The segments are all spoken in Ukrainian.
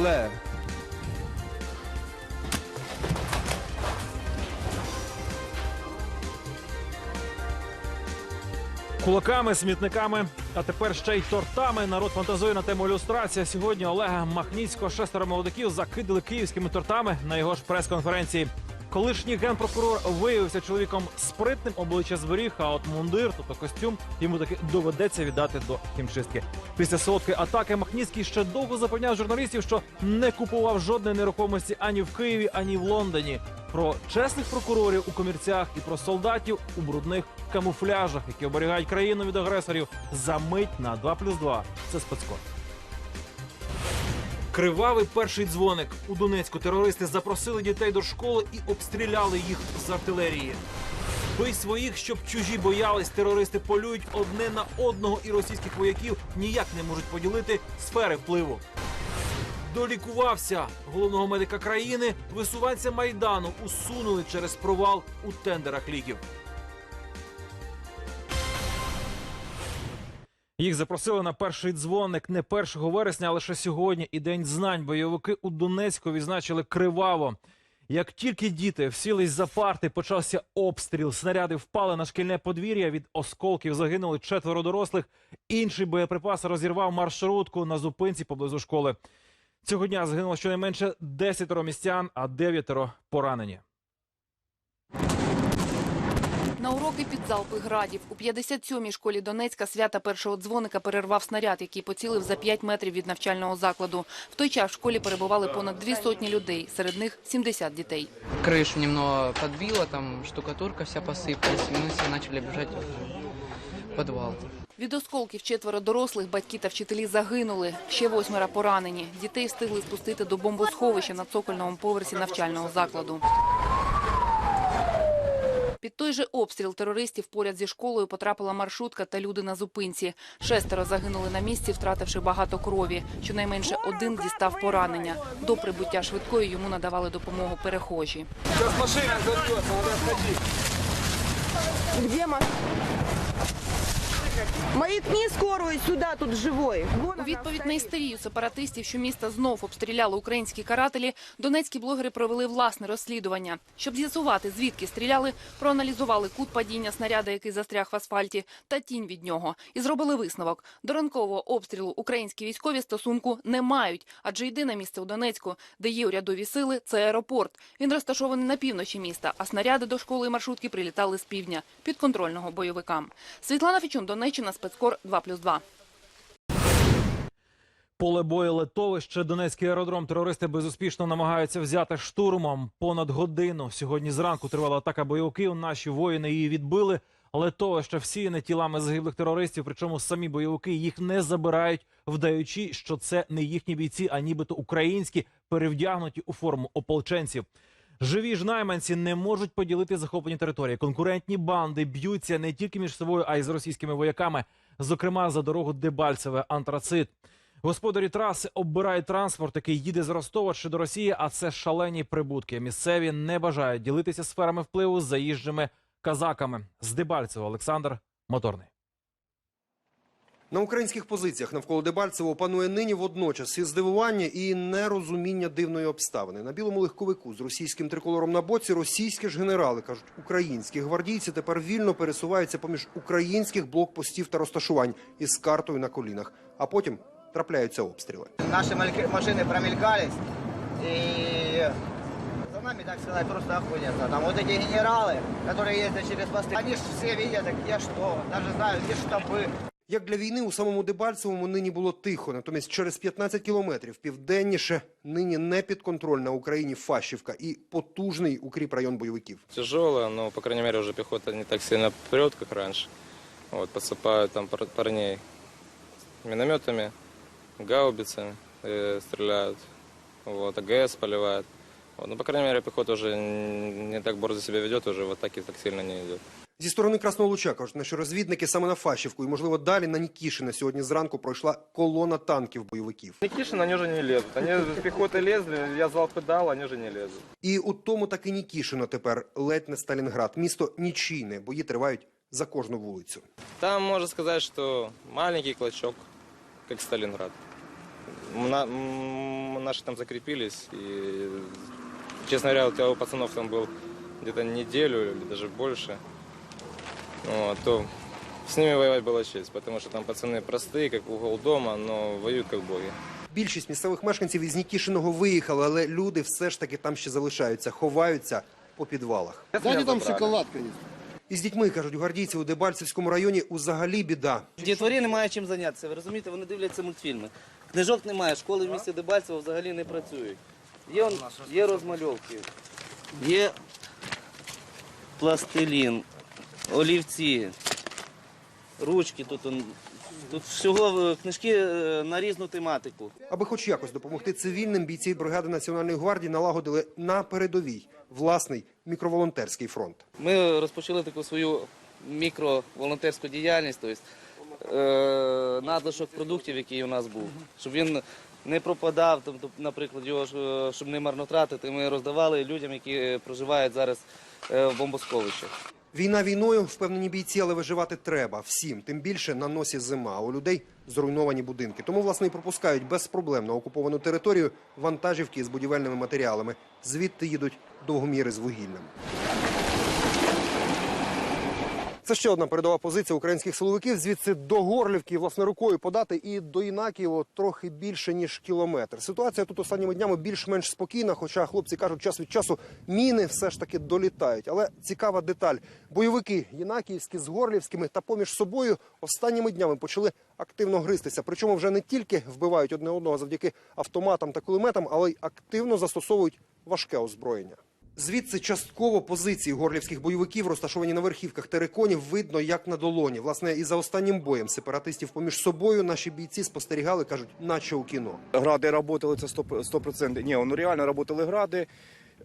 Але Кулаками, смітниками, а тепер ще й тортами. Народ фантазує на тему ілюстрація. Сьогодні Олега Махніцького шестеро молодиків закидали київськими тортами на його ж прес-конференції. Колишній генпрокурор виявився чоловіком спритним, обличчя зберіг, а от мундир, тобто костюм, йому таки доведеться віддати до хімчистки. Після солодкої атаки Махніцький ще довго запевняв журналістів, що не купував жодної нерухомості ані в Києві, ані в Лондоні. Про чесних прокурорів у комірцях і про солдатів у брудних камуфляжах, які оберігають країну від агресорів. За мить на 2 плюс 2. Це спецкор. Кривавий перший дзвоник у Донецьку. Терористи запросили дітей до школи і обстріляли їх з артилерії. Бий своїх, щоб чужі боялись. Терористи полюють одне на одного, і російських вояків ніяк не можуть поділити сфери впливу. Долікувався головного медика країни. Висуванця майдану усунули через провал у тендерах ліків. Їх запросили на перший дзвоник не 1 вересня, а лише сьогодні. І день знань бойовики у Донецьку відзначили криваво. Як тільки діти всілись за парти, почався обстріл. Снаряди впали на шкільне подвір'я. Від осколків загинули четверо дорослих. Інший боєприпас розірвав маршрутку на зупинці поблизу школи. Цього дня загинуло щонайменше 10 містян, а 9 поранені. На уроки під залпи градів у 57-й школі Донецька свята першого дзвоника перервав снаряд, який поцілив за 5 метрів від навчального закладу. В той час в школі перебували понад дві сотні людей, серед них 70 дітей. крышу немного подбило, там штукатурка вся посыпалась, и мы все начали бежать в подвал. Від осколків четверо дорослих, батьки та вчителі загинули. Ще восьмеро поранені. Дітей встигли спустити до бомбосховища на цокольному поверсі навчального закладу. Під той же обстріл терористів поряд зі школою потрапила маршрутка та люди на зупинці. Шестеро загинули на місці, втративши багато крові. Щонайменше один дістав поранення. До прибуття швидкої йому надавали допомогу перехожі. Где машина? Маякни скорую сюда, тут живой. Вон У відповідь на істерію сепаратистів, що міста знов обстріляли українські карателі, донецькі блогери провели власне розслідування. Щоб з'ясувати, звідки стріляли, проаналізували кут падіння снаряда, який застряг в асфальті, та тінь від нього, і зробили висновок. До ранкового обстрілу українські військові стосунку не мають, адже єдине місце у Донецьку, де є урядові сили, це аеропорт. Він розташований на півночі міста, а снаряди до школи і маршрутки прилітали з півдня підконтрольного бойовикам. Світлана Фічун, Донеччина, спецкор 2+,2. Поле бою летовище, Донецький аеродром. Терористи безуспішно намагаються взяти штурмом. Понад годину сьогодні зранку тривала атака бойовиків. Наші воїни її відбили. Летовище всіяне тілами загиблих терористів. Причому самі бойовики їх не забирають, вдаючи, що це не їхні бійці, а нібито українські, перевдягнуті у форму ополченців. Живі ж найманці не можуть поділити захоплені території. Конкурентні банди б'ються не тільки між собою, а й з російськими вояками, зокрема за дорогу Дебальцеве Антрацит. Господарі траси оббирають транспорт, який їде з Ростова чи до Росії, а це шалені прибутки. Місцеві не бажають ділитися сферами впливу з заїжджими казаками. З Дебальцева Олександр Моторний. На українських позиціях навколо Дебальцево панує нині водночас і здивування, і нерозуміння дивної обставини. На білому легковику з російським триколором на боці російські ж генерали кажуть, українські гвардійці тепер вільно пересуваються поміж українських блокпостів та розташувань із картою на колінах. А потім трапляються обстріли. Наши мальки- машины промелькались, и за нами, так сказать, просто охотятся. Там вот эти генералы, которые ездят через посты, они же все видят, где что, даже знают, где штабы. Як для війни у самому Дебальцевому нині було тихо, натомість через 15 кілометрів південніше нині непідконтрольна Україні Фащівка і потужний укріп район бойовиків. тяжелая, но, по крайней мере, уже пехота не так сильно прет, как раньше. Вот, подсыпают там пар- парней минометами, гаубицами э, стреляют, вот, АГС поливают. Вот, ну, по крайней мере, пехота уже н- не так борзо себя ведет, уже в атаке так сильно не идет. Зі сторони Красного Луча кажуть, наші розвідники саме на Фащівку і, можливо, далі на Нікішине сьогодні зранку пройшла колона танків бойовиків. Никишин, они уже не лезут. Они с пехотой лезли, я залпы дал, они уже не лезут. І у тому таки Нікішино тепер ледь не Сталінград. Місто нічийне, бої тривають за кожну вулицю. Там можно сказать, что маленький клочок, как Сталинград. на- м, там закрепились. И, честно говоря, у пацанов там был где-то неделю или даже больше. Вот, то с ними воевать была честь, потому что там пацаны простые, как угол дома, но воюют как боги. Більшість місцевих мешканців із Нікішиного виїхали, але люди все ж таки там ще залишаються, ховаються по підвалах. Сзади там шоколадка есть. Із дітьми, кажуть гвардійці, у Дебальцевському районі узагалі біда. Дітворі немає чим зайнятися. Ви розумієте, вони дивляться мультфільми. Книжок немає, школи в місті Дебальцево взагалі не працюють. Є, он- є розмальовки, є пластилін, олівці, ручки. Тут, он- тут всього е, книжки е, на різну тематику. Аби хоч якось допомогти цивільним, бійці бригади Національної гвардії налагодили на передовій власний мікроволонтерський фронт. Ми розпочали таку свою мікроволонтерську діяльність, тобто е, надлишок продуктів, який у нас був, щоб він не пропадав, там, тобто, наприклад, його е, щоб не марнотратити, ми роздавали людям, які проживають зараз в бомбосховищах. Війна війною, впевнені бійці, але виживати треба всім. Тим більше на носі зима, а у людей зруйновані будинки. Тому, власне, і пропускають без проблем на окуповану територію вантажівки з будівельними матеріалами. Звідти їдуть довгоміри з вугіллям. Це ще одна передова позиція українських силовиків. Звідси до Горлівки, власне, рукою подати і до Інакієво трохи більше ніж кілометр. Ситуація тут останніми днями більш-менш спокійна, хоча хлопці кажуть, час від часу міни все ж таки долітають. Але цікава деталь: бойовики Єнакіївські з Горлівськими та поміж собою останніми днями почали активно гристися. Причому вже не тільки вбивають одне одного завдяки автоматам та кулеметам, але й активно застосовують важке озброєння. Звідси частково позиції горлівських бойовиків, розташовані на верхівках териконів, видно як на долоні. Власне, і за останнім боєм сепаратистів поміж собою наші бійці спостерігали, кажуть, наче у кіно. Гради работали, це 100%. 100%. Ні, ну реально работали гради,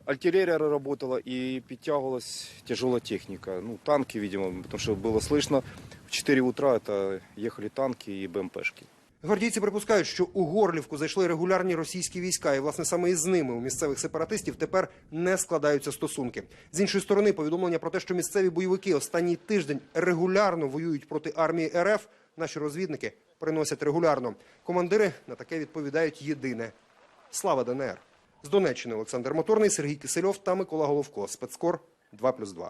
артиллерия работала и підтягувалась тяжелая техника. Ну, танки, видимо, потому что было слышно. В 4 утра это ехали танки и БМПшки. Гвардійці припускають, що у Горлівку зайшли регулярні російські війська, і власне саме із ними у місцевих сепаратистів тепер не складаються стосунки. З іншої сторони, повідомлення про те, що місцеві бойовики останній тиждень регулярно воюють проти армії РФ. Наші розвідники приносять регулярно. Командири на таке відповідають єдине: слава ДНР. З Донеччини Олександр Моторний, Сергій Кисельов та Микола Головко. Спецкор 2+,2.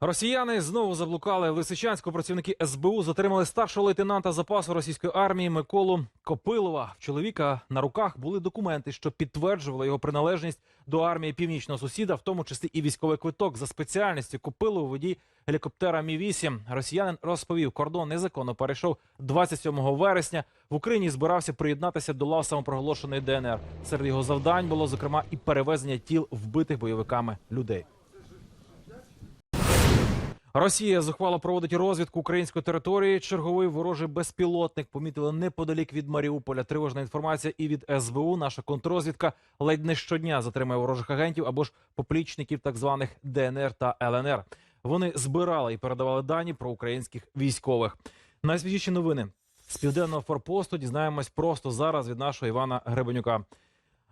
Росіяни знову заблукали в Лисичанську. Працівники СБУ затримали старшого лейтенанта запасу російської армії Миколу Копилова. В чоловіка на руках були документи, що підтверджували його приналежність до армії північного сусіда, в тому числі і військовий квиток за спеціальністю Копилов водій гелікоптера Мі 8 Росіянин розповів, кордон незаконно перейшов 27 вересня. В Україні збирався приєднатися до лав самопроголошеної ДНР. Серед його завдань було зокрема і перевезення тіл вбитих бойовиками людей. Росія зухвало проводить розвідку української території. Черговий ворожий безпілотник помітили неподалік від Маріуполя. Тривожна інформація і від СБУ. Наша контррозвідка ледь не щодня затримує ворожих агентів або ж поплічників так званих ДНР та ЛНР. Вони збирали і передавали дані про українських військових. Найсвіжіші новини з південного форпосту дізнаємось просто зараз від нашого Івана Гребенюка.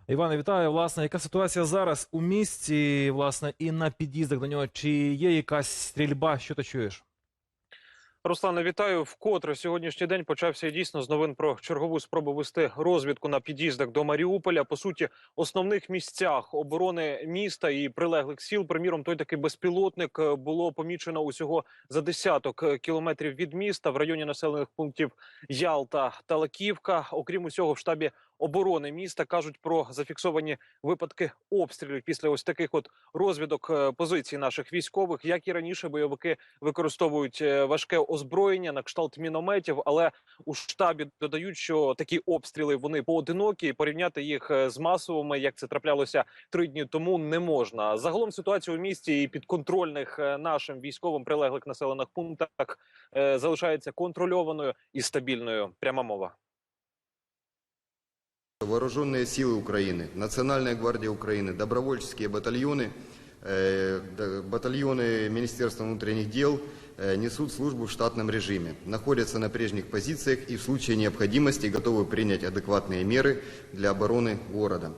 Іване, вітаю. Власне, яка ситуація зараз у місті, власне, і на під'їздах до нього? Чи є якась стрільба? Що ти чуєш? Руслане, вітаю. Вкотре сьогоднішній день почався дійсно з новин про чергову спробу вести розвідку на під'їздах до Маріуполя. По суті, основних місцях оборони міста і прилеглих сіл. Приміром, той такий безпілотник е, було помічено усього за десяток е, кілометрів від міста в районі населених пунктів Ялта та Лаківка. Окрім усього, в штабі оборони міста кажуть про зафіксовані випадки обстрілів після ось таких от розвідок е, позицій наших військових. Як і раніше, бойовики використовують е, важке озброєння на кшталт мінометів, але у штабі додають, що такі обстріли вони поодинокі. і Порівняти їх е, з масовими, як це траплялося три дні тому, не можна. Загалом ситуація у місті і підконтрольних нашим військовим прилеглих населених пунктах залишається контрольованою і стабільною. Пряма мова Вооруженные силы Украины, Национальная гвардия Украины, добровольческие батальоны, э, д- батальоны Министерства внутренних дел э, несут службу в штатном режиме, находятся на прежних позициях и в случае необходимости готовы принять адекватные меры для обороны города.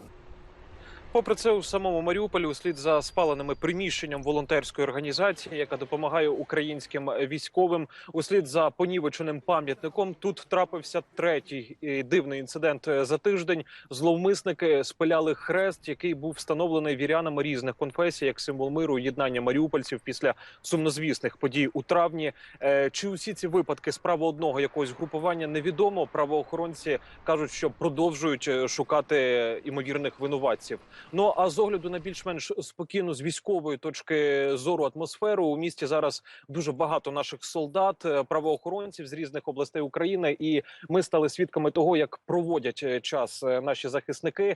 Попри це, у самому Маріуполі, услід за спаленими приміщенням волонтерської організації, яка допомагає українським військовим, услід за понівеченим пам'ятником, тут трапився третій е, дивний інцидент е, за тиждень. Зловмисники спиляли хрест, який був встановлений вірянами різних конфесій, як символ миру єднання маріупольців після сумнозвісних подій у травні. Е, Чи усі ці випадки справа одного якогось групування невідомо? Правоохоронці кажуть, що продовжують е, шукати імовірних винуватців. Ну а з огляду на більш-менш спокійну з військової точки зору атмосферу у місті зараз дуже багато наших солдат, е, правоохоронців з різних областей України, і ми стали свідками того, як проводять е, час е, наші захисники.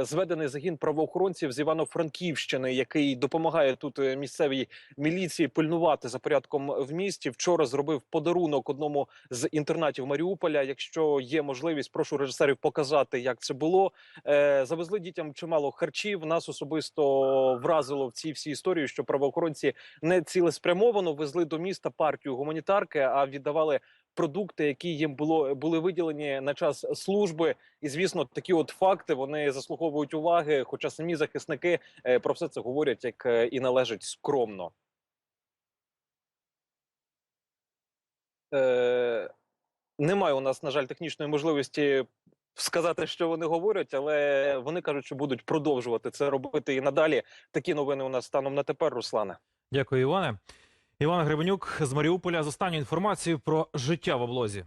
Зведений загін правоохоронців з Івано-Франківщини, який допомагає тут місцевій міліції пильнувати за порядком в місті. Вчора зробив подарунок одному з інтернатів Маріуполя. Якщо є можливість, прошу режисерів показати, як це було. Завезли дітям чимало харчів. Нас особисто вразило в цій всій історії, що правоохоронці не цілеспрямовано везли до міста партію гуманітарки, а віддавали продукти, які їм було були виділені на час служби. І звісно, такі от факти вони заслуговують уваги. Хоча самі захисники е, про все це говорять як е, і належить скромно. Е, немає у нас, на жаль, технічної можливості сказати, що вони говорять, але вони кажуть, що будуть продовжувати це робити і надалі. Такі новини у нас станом на тепер, Руслане. Дякую, Іване. Іван Гребенюк з Маріуполя з останньою інформацією про життя в облозі.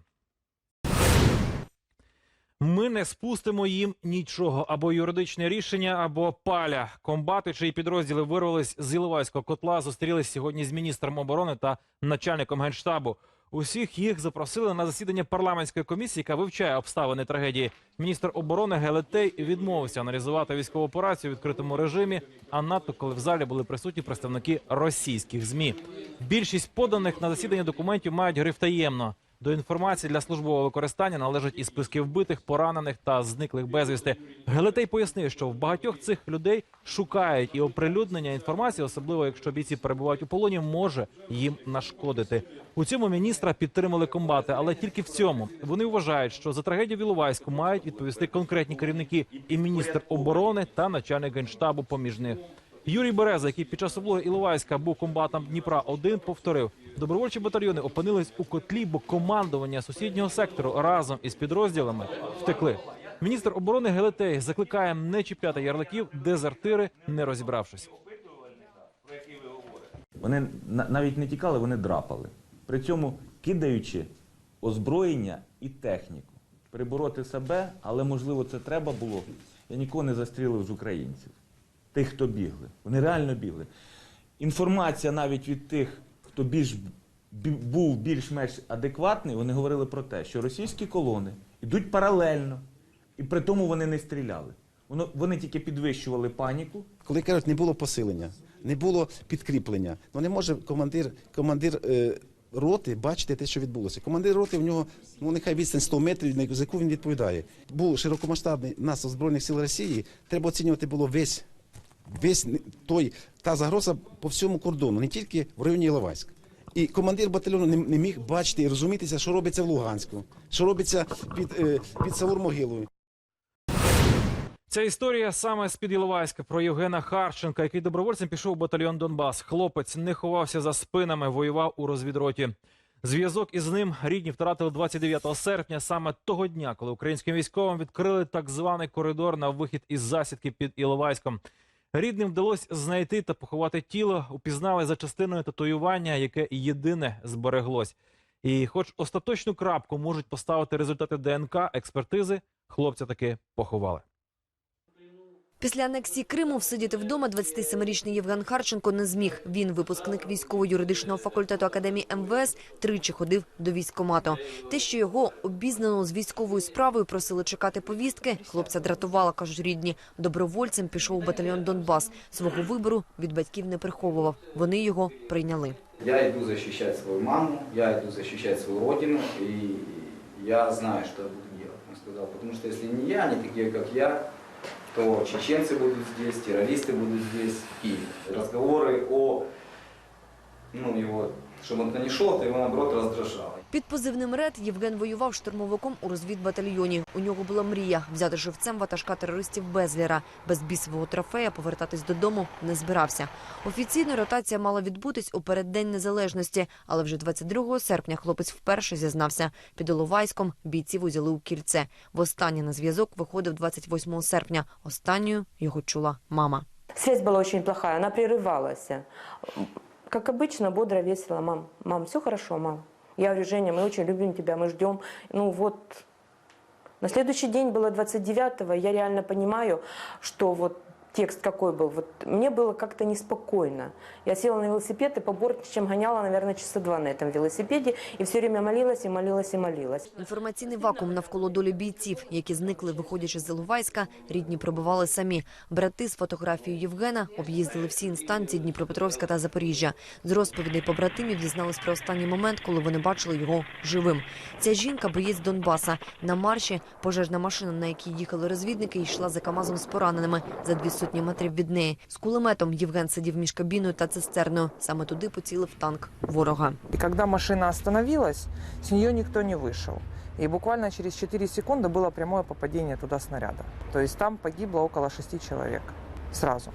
Ми не спустимо їм нічого або юридичне рішення, або паля. Комбати, чиї підрозділи вирвались з Іловайського котла, зустрілись сьогодні з міністром оборони та начальником генштабу. Усіх їх запросили на засідання парламентської комісії, яка вивчає обставини трагедії. Міністр оборони Гелетей відмовився аналізувати військову операцію в відкритому режимі. А надто коли в залі були присутні представники російських змі. Більшість поданих на засідання документів мають гриф таємно. До інформації для службового використання належать і списки вбитих, поранених та зниклих безвісти. Гелетей пояснив, що в багатьох цих людей шукають і оприлюднення інформації, особливо якщо бійці перебувають у полоні, може їм нашкодити. У цьому міністра підтримали комбати, але тільки в цьому вони вважають, що за трагедію в Іловайську мають відповісти конкретні керівники і міністр оборони та начальник генштабу поміж них. Юрій Береза, який під час облоги Іловайська був комбатом Дніпра 1 повторив: добровольчі батальйони опинились у котлі, бо командування сусіднього сектору разом із підрозділами втекли. Міністр оборони Гелетей закликає не чіпляти ярликів, дезертири, не розібравшись. Вони на- навіть не тікали, вони драпали. При цьому кидаючи озброєння і техніку. Перебороти себе, але можливо це треба було. Я нікого не застрілив з українців. Тих, хто бігли. Вони реально бігли. Інформація навіть від тих, хто більш був більш-менш адекватний, вони говорили про те, що російські колони йдуть паралельно, і при тому вони не стріляли. Вони тільки підвищували паніку, Коли кажуть, не було посилення, не було підкріплення, ну не може командир, командир е, роти бачити те, що відбулося. Командир роти в нього, ну нехай відстань 100 метрів, за яку він відповідає. Був широкомасштабний наступ Збройних сил Росії, треба оцінювати було весь, весь той, та загроза по всьому кордону, не тільки в районі Іловайська. І командир батальйону не, не міг бачити і розумітися, що робиться в Луганську, що робиться під, е, під Савур-Могилою. Ця історія саме з під Іловайська про Євгена Харченка, який добровольцем пішов у батальйон Донбас. Хлопець не ховався за спинами, воював у розвідроті. Зв'язок із ним рідні втратили 29 серпня, саме того дня, коли українським військовим відкрили так званий коридор на вихід із засідки під Іловайськом. Рідним вдалося знайти та поховати тіло, упізнали за частиною татуювання, яке єдине збереглось. І, хоч остаточну крапку можуть поставити результати ДНК експертизи, хлопця таки поховали. Після анексії Криму всидіти вдома 27-річний Євген Харченко не зміг. Він, випускник військово-юридичного факультету Академії МВС, тричі ходив до військкомату. Те, що його обізнано з військовою справою просили чекати повістки, хлопця дратувало, кажуть рідні. Добровольцем пішов у батальйон Донбас. Свого вибору від батьків не приховував. Вони його прийняли. Я иду защищать свою маму, я иду защищать свою родину, и я знаю, что я буду сказал. Потому что если не я, не такие, как я, то чеченцы будут здесь, террористы будут здесь, и разговоры о, ну, его, чтобы он не шел, это его, наоборот, раздражало. Під позивним «Ред» Євген воював штурмовиком у розвідбатальйоні. У нього була мрія взяти живцем ватажка терористів Безлєра. Без бісового трофея повертатись додому не збирався. Офіційно ротація мала відбутись у переддень незалежності, але вже 22 серпня хлопець вперше зізнався. Під Іловайськом бійців узяли у кільце. Востаннє на зв'язок виходив 28 серпня. Останньою його чула мама. Связь была очень плохая, она прерывалась. Как обычно, бодро, весело. Мам, мам, все хорошо, мам. Я говорю, Женя, мы очень любим тебя, мы ждем. Ну вот, на следующий день было 29-го, я реально понимаю, что вот текст какой был. Вот мне было как-то неспокойно. Я села на велосипед и поборничем гоняла, наверное, часа два на этом велосипеде. И все время молилась, и молилась, и молилась. Інформаційний вакуум навколо долі бійців, які зникли, виходячи з Іловайська, рідні пробивали самі. Брати з фотографією Євгена об'їздили всі інстанції Дніпропетровська та Запоріжжя. З розповідей побратимів дізнались про останній момент, коли вони бачили його живим. Ця жінка боєць Донбаса. На марші пожежна машина, на якій їхали розвідники, йшла за КАМАЗом з пораненими за дві сотні метрів від неї. З кулеметом Євген сидів між кабіною та цистерною. Саме туди поцілив танк ворога. И когда машина остановилась, с нее никто не вышел. И буквально через 4 секунды было прямое попадение туда снаряда. То есть там погибло около 6 человек сразу.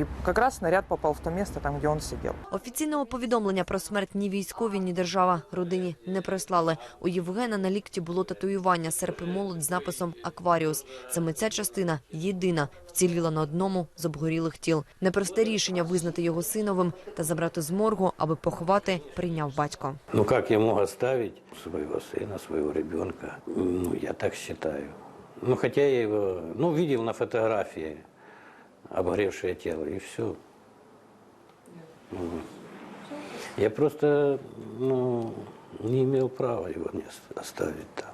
И как раз снаряд попал в то место, там, где он сидел. Офіційного повідомлення про смерть ні військові, ні держава родині не прислали. У Євгена на лікті було татуювання серп і молот з написом Акваріус. Саме ця частина єдина вціліла на одному з обгорілих тіл. Непросте рішення визнати його синовим та забрати з моргу, аби поховати, прийняв батько. Ну как я мог оставить своего сына, своего ребенка? Ну, я так считаю. Ну, хотя я его, ну, видел на фотографии обгоревшее тело, и все. Я просто, ну, не имел права его не ост- оставить там.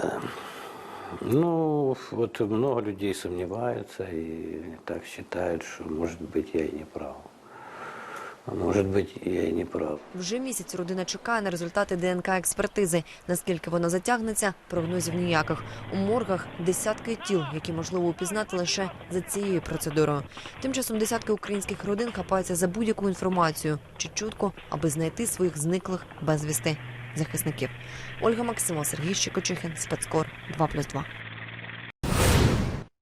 Да. Ну, вот много людей сомневаются и так считают, что, может быть, я и не прав. А может быть, я и не прав. Вже місяць родина чекає на результати ДНК експертизи. Наскільки вона затягнеться, прогнозів ніяких. У моргах десятки тіл, які можливо упізнати лише за цією процедурою. Тим часом десятки українських родин хапаються за будь-яку інформацію чи чутку, аби знайти своїх зниклих безвісти захисників. Ольга Максимов, Сергій Щекочихин, спецкор 2+,2.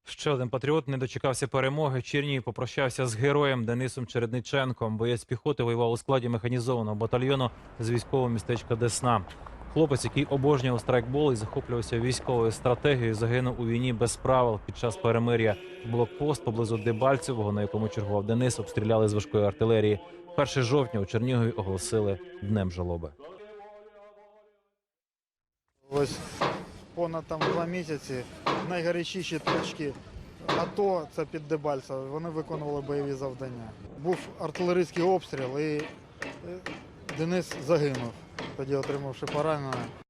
Ще один патріот не дочекався перемоги. Чернігів попрощався з героєм Денисом Чередниченком. Боєць піхоти воював у складі механізованого батальйону з військового містечка Десна. Хлопець, який обожнював страйкбол і захоплювався військовою стратегією, загинув у війні без правил під час перемир'я. Блокпост поблизу Дебальцевого, на якому чергував Денис, обстріляли з важкої артилерії. 1 жовтня у Чернігові оголосили днем жалоби. Ось понад там два місяці найгарячіші точки АТО, це під Дебальцево, вони виконували бойові завдання. Був артилерійський обстріл і е, Денис загинув, тоді отримавши поранення.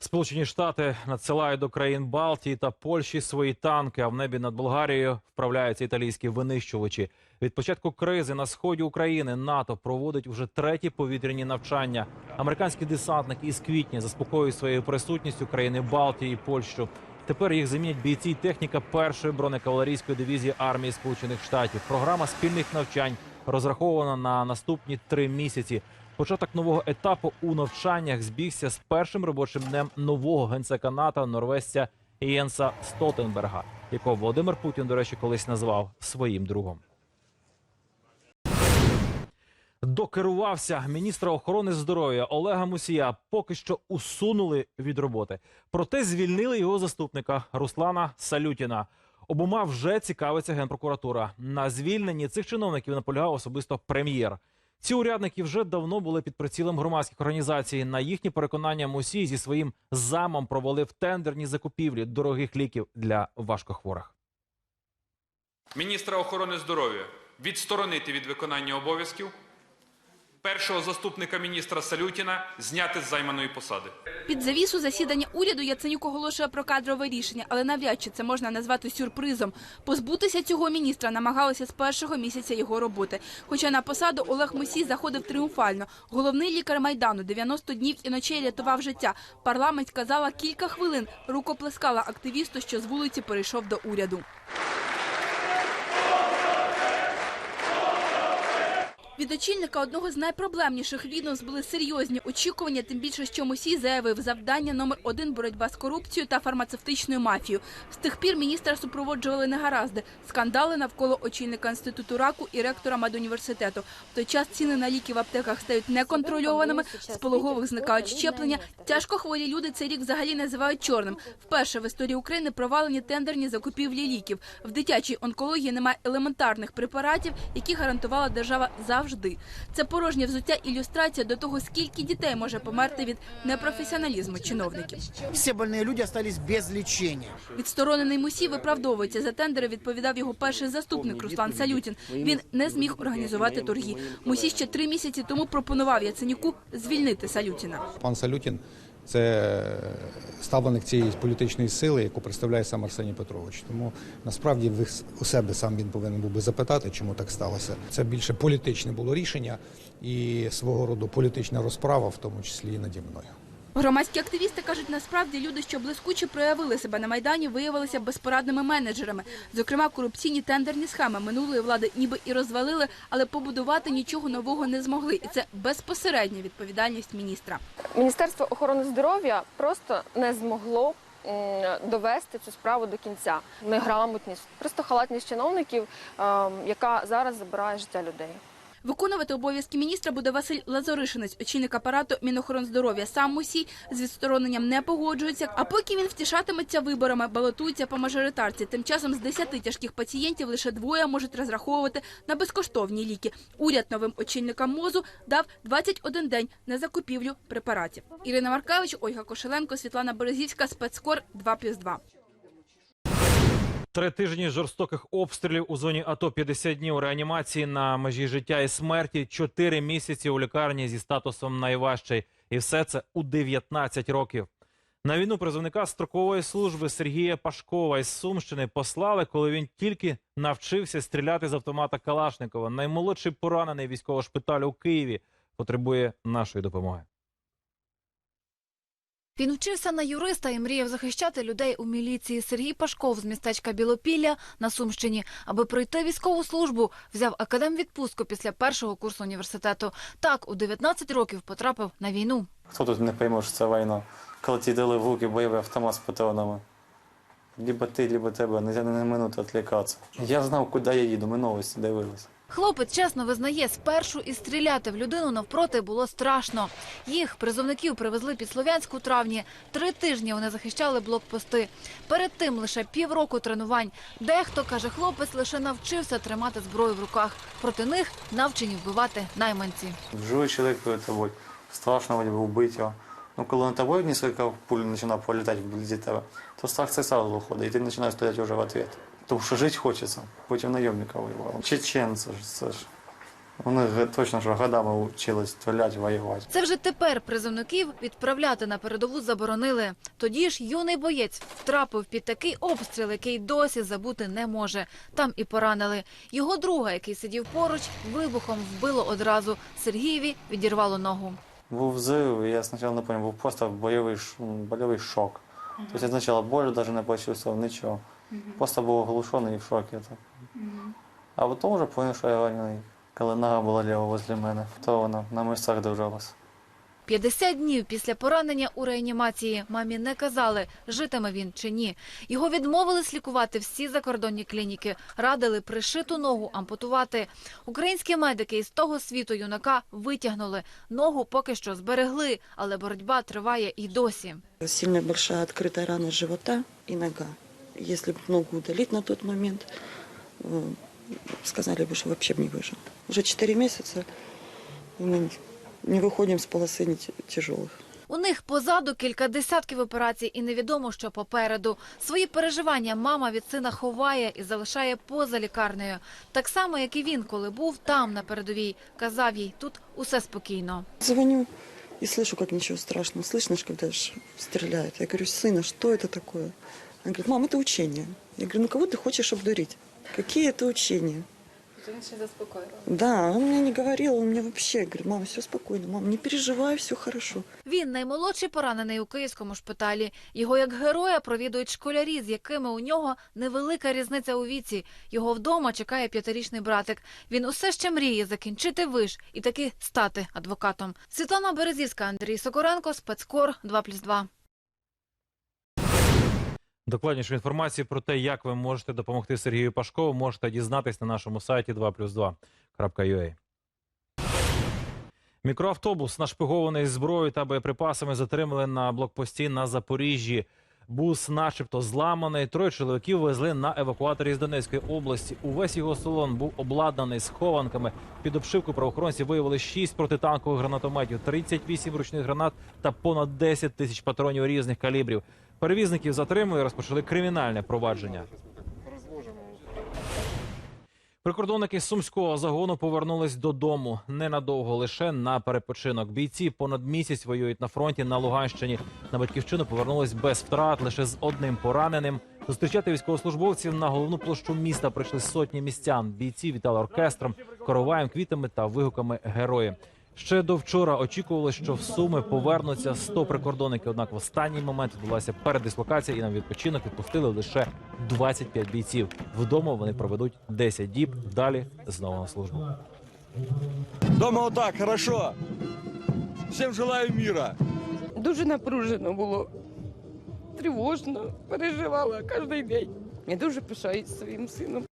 Сполучені Штати надсилають до країн Балтії та Польщі свої танки. А в небі над Болгарією вправляються італійські винищувачі. Від початку кризи на сході України НАТО проводить уже треті повітряні навчання. Американські десантники із квітня заспокоюють своєю присутністю країни Балтії і Польщу. Тепер їх замінять бійці й техніка першої бронекавалерійської дивізії армії Сполучених Штатів. Програма спільних навчань розрахована на наступні три місяці. Початок нового етапу у навчаннях збігся з першим робочим днем нового генсека НАТО норвезця Єнса Столтенберга, якого Володимир Путін, до речі, колись назвав своїм другом. Докерувався міністра охорони здоров'я Олега Мусія. Поки що усунули від роботи. Проте звільнили його заступника Руслана Салютіна. Обома вже цікавиться генпрокуратура. На звільненні цих чиновників наполягав особисто прем'єр. Ці урядники вже давно були під прицілом громадських організацій. На їхні переконання Мусій зі своїм замом провалив тендерні закупівлі дорогих ліків для важкохворих. Міністра охорони здоров'я відсторонити від виконання обов'язків. Першого заступника міністра Салютіна зняти з займаної посади. Під завісу засідання уряду Яценюк оголошує про кадрове рішення, але навряд чи це можна назвати сюрпризом. Позбутися цього міністра намагалися з першого місяця його роботи. Хоча на посаду Олег Мусій заходив тріумфально. Головний лікар майдану 90 днів і ночей рятував життя. Парламент казала кілька хвилин. Рукоплескала активісту, що з вулиці перейшов до уряду. Від очільника одного з найпроблемніших відомств були серйозні очікування, тим більше, що Мусій заявив завдання номер один боротьба з корупцією та фармацевтичною мафією. З тих пір міністра супроводжували негаразди, скандали навколо очільника інституту раку і ректора медуніверситету. В той час ціни на ліки в аптеках стають неконтрольованими, з пологових зникають щеплення. Тяжко хворі люди цей рік взагалі називають чорним. Вперше в історії України провалені тендерні закупівлі ліків. В дитячій онкології немає елементарних препаратів, які гарантувала держава завжди. Це порожнє взуття ілюстрація до того, скільки дітей може померти від непрофесіоналізму чиновників. Всі больні люди залишились без лічення. Відсторонений Мусій виправдовується за тендери. Відповідав його перший заступник Руслан Салютін. Він не зміг організувати торги. Мусій ще три місяці тому пропонував Яценюку звільнити Салютіна. Пан Салютін це ставленик цієї політичної сили, яку представляє сам Арсеній Петрович. Тому насправді у себе сам він повинен був би запитати, чому так сталося. Це більше політичне було рішення і свого роду політична розправа, в тому числі і наді мною. Громадські активісти кажуть, насправді люди, що блискуче проявили себе на майдані, виявилися безпорадними менеджерами. Зокрема, корупційні тендерні схеми минулої влади ніби і розвалили, але побудувати нічого нового не змогли. І це безпосередня відповідальність міністра. Міністерство охорони здоров'я просто не змогло довести цю справу до кінця. Неграмотність, просто халатність чиновників, ем, яка зараз забирає життя людей. Виконувати обов'язки міністра буде Василь Лазоришинець, очільник апарату Мінохоронздоров'я. Сам Мусій з відстороненням не погоджується. А поки він втішатиметься виборами, балотується по мажоритарці. Тим часом з 10 тяжких пацієнтів лише двоє можуть розраховувати на безкоштовні ліки. Уряд новим очільникам МОЗу дав 21 день на закупівлю препаратів. Ірина Маркевич, Ольга Кошеленко, Світлана Березівська, спецкор 2+,2. Три тижні жорстоких обстрілів у зоні АТО 50 днів реанімації на межі життя і смерті, чотири місяці у лікарні зі статусом найважчий. І все це у 19 років. На війну призовника строкової служби Сергія Пашкова із Сумщини послали, коли він тільки навчився стріляти з автомата Калашникова. Наймолодший поранений військового шпиталю у Києві потребує нашої допомоги. Він вчився на юриста і мріяв захищати людей у міліції. Сергій Пашков з містечка Білопілля на Сумщині, аби пройти військову службу, взяв академвідпустку після першого курсу університету. Так, у 19 років потрапив на війну. Хто тут не пойме, що це війна? Коли ті дали в руки бойовий автомат з патронами. Либо ти, либо тебе, не на минуту відлікатися. Я знав, куди я їду, ми новості дивилися. Хлопець чесно визнає, спершу і стріляти в людину навпроти було страшно. Їх призовників привезли під Слов'янськ у травні. Три тижні вони захищали блокпости. Перед тим лише півроку тренувань. Дехто каже, хлопець лише навчився тримати зброю в руках. Проти них навчені вбивати найманці. Живий чоловік перед тобою. Страшно бы його. Ну, коли на тобою несколько пуль починає політати вблизі тебе, то страх це сразу виходить, і ти починаєш стріляти вже в ответ. Тому що жити хочеться, проти найомника воював. Чеченці ж, це ж. Вони точно ж годами вчились стріляти, воювати. Це вже тепер призовників відправляти на передову заборонили. Тоді ж юний боєць втрапив під такий обстріл, який досі забути не може. Там і поранили. Його друга, який сидів поруч, вибухом вбило одразу. Сергієві відірвало ногу. Був взрыв, я сначала не понял, був просто бойовий, больовий шок. То я сначала боль даже не почувствовал, ничего. Просто був оглушений і в шокі. Так. А потім вже понял, що я ранений. Коли нога була ліва возле мене, то вона на мишцях держалась. 50 днів після поранення у реанімації мамі не казали, житиме він чи ні. Його відмовились лікувати всі закордонні клініки, радили пришиту ногу ампутувати. Українські медики із того світу юнака витягнули. Ногу поки що зберегли, але боротьба триває і досі. Сильно большая открытая рана живота и нога. Если бы ногу удалить на тот момент, э, сказали бы, что вообще бы не выжил. Уже 4 месяца мы не выходим с полосы не т- тяжелых. У них позаду кілька десятків операцій і невідомо, що попереду. Свої переживання мама від сина ховає і залишає поза лікарнею. Так само, як і він, коли був там, на передовій. Казав їй, тут усе спокійно. Звоню и слышу, как ничего страшного. Слышно, ж, когда ж стреляют. Я говорю, сына, что это такое? Она говорит, мам, это учение. Я говорю, ну кого ты хочешь обдурить? Какие это учения? Він ще заспокоїла. Да, он мне не говорил, он мне вообще говорит, мам, все спокойно, мам, не переживай, все хорошо. Він наймолодший поранений у київському шпиталі. Його як героя провідують школярі, з якими у нього невелика різниця у віці. Його вдома чекає п'ятирічний братик. Він усе ще мріє закінчити виш і таки стати адвокатом. Світлана Березівська, Андрій Сокоренко, спецкор 2+,2. Докладнішу інформацію про те, як ви можете допомогти Сергію Пашкову, можете дізнатись на нашому сайті 2plus2.ua. Мікроавтобус, нашпигований зброєю та боєприпасами, затримали на блокпості на Запоріжжі. Бус, начебто, зламаний. Троє чоловіків везли на евакуаторі з Донецької області. Увесь його салон був обладнаний схованками. Під обшивку правоохоронці виявили 6 протитанкових гранатометів, 38 ручних гранат та понад 10 тисяч патронів різних калібрів. Перевізників затримали розпочали кримінальне провадження. Прикордонники сумського загону повернулись додому ненадовго лише на перепочинок. Бійці понад місяць воюють на фронті на Луганщині. На батьківщину повернулись без втрат, лише з одним пораненим. Зустрічати військовослужбовців на головну площу міста прийшли сотні містян. Бійці вітали оркестром, короваєм, квітами та вигуками герої. Ще до вчора очікували, що в Суми повернуться 100 прикордонників. Однак в останній момент відбулася передислокація і на відпочинок відпустили лише 25 бійців. Вдома вони проведуть 10 діб. Далі знову на службу. Дома отак, хорошо. Всім желаю міра. Дуже напружено було. Тривожно, переживала кожен день. Я дуже пишаюсь своїм сином.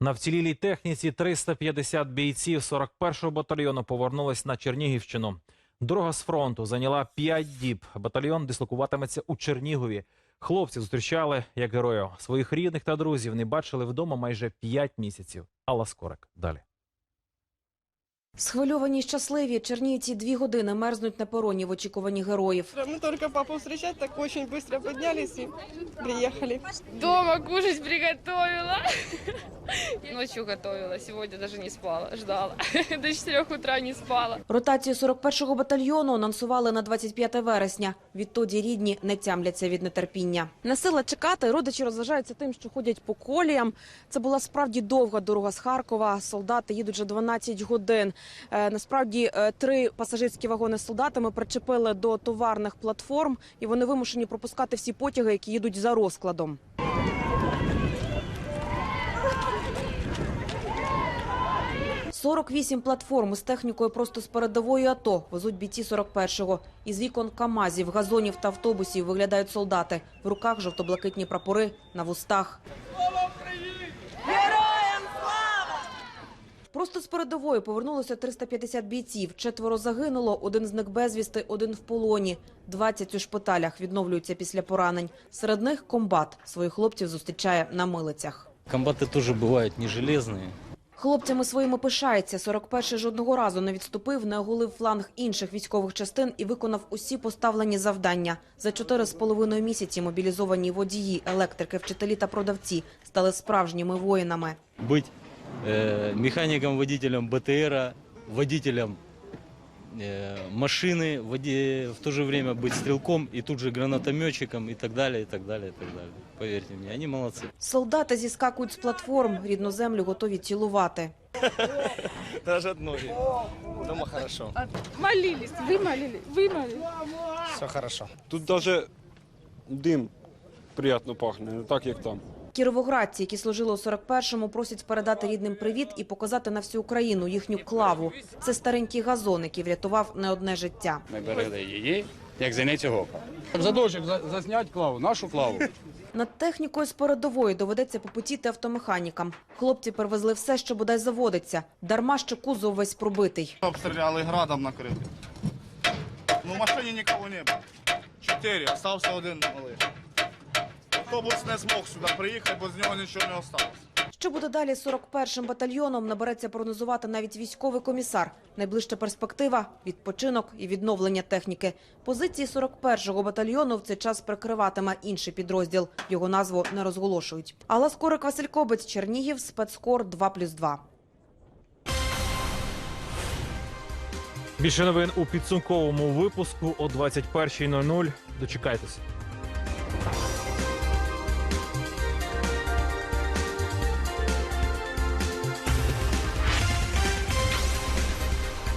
На вцілілій техніці 350 бійців 41-го батальйону повернулись на Чернігівщину. Дорога з фронту зайняла 5 діб. Батальйон дислокуватиметься у Чернігові. Хлопці зустрічали як героїв. Своїх рідних та друзів не бачили вдома майже 5 місяців. Алла Скорик далі. Схвильовані й щасливі, чернігівці дві години мерзнуть на пероні в очікуванні героїв. Мы только папу встречать, так очень быстро поднялись и приехали. Дома кушать приготовила. Ночью готовила, сегодня даже не спала, ждала. До 4 утра не спала. Ротацію 41-го батальйону анонсували на 25 вересня. Відтоді рідні не тямляться від нетерпіння. Не сила чекати, родичі розважаються тим, що ходять по коліям. Це була справді довга дорога з Харкова. Солдати їдуть вже 12 годин. Е, Насправді е, три пасажирські вагони з солдатами причепили до товарних платформ, і вони вимушені пропускати всі потяги, які їдуть за розкладом. «48 платформ з технікою просто з передової АТО везуть бійці 41-го. Із вікон КАМАЗів, газонів та автобусів виглядають солдати. В руках жовто-блакитні прапори, на вустах. Просто з передової повернулося 350 бійців. Четверо загинуло, один з них безвісти, один в полоні. 20 у шпиталях відновлюються після поранень. Серед них комбат. Своїх хлопців зустрічає на милицях. Комбаты тоже бывают не железные. Хлопцями своїми пишається. 41-й жодного разу не відступив, не оголив фланг інших військових частин і виконав усі поставлені завдання. За чотири з половиною місяці мобілізовані водії, електрики, вчителі та продавці стали справжніми воїнами. Быть э, механиком, водителем БТРа, водителем э, машины, води- в то же время быть стрелком и тут же гранатометчиком и так далее, и так далее, и так далее. Поверьте мне, они молодцы. Солдати зіскакують з платформ, рідну землю готові цілувати. Даже от ноги. Дома хорошо. Молились, вы молились, вы молились. Все хорошо. Тут даже дим приємно пахне, не так як там. Кіровоградці, які служили у 41-му, просять передати рідним привіт і показати на всю Україну їхню клаву. Це старенький газон, який врятував не одне життя. Ми берегли її, як зеницю гока. Задовжик заснять клаву, нашу клаву. Над технікою з передової доведеться попутіти автомеханікам. Хлопці перевезли все, що бодай заводиться. Дарма, що кузов весь пробитий. Обстріляли градом накрили. Ну, в машині нікого не було. Чотири, остався один малий. Автобус не змог сюди приїхати, бо з нього нічого не осталось. Що буде далі з 41-м батальйоном, набереться прогнозувати навіть військовий комісар. Найближча перспектива – відпочинок і відновлення техніки. Позиції 41-го батальйону в цей час прикриватиме інший підрозділ. Його назву не розголошують. Алла Скорик, Василь Кобець, Чернігів, спецкор 2+,2. Більше новин у підсумковому випуску о 21.00. Дочекайтеся.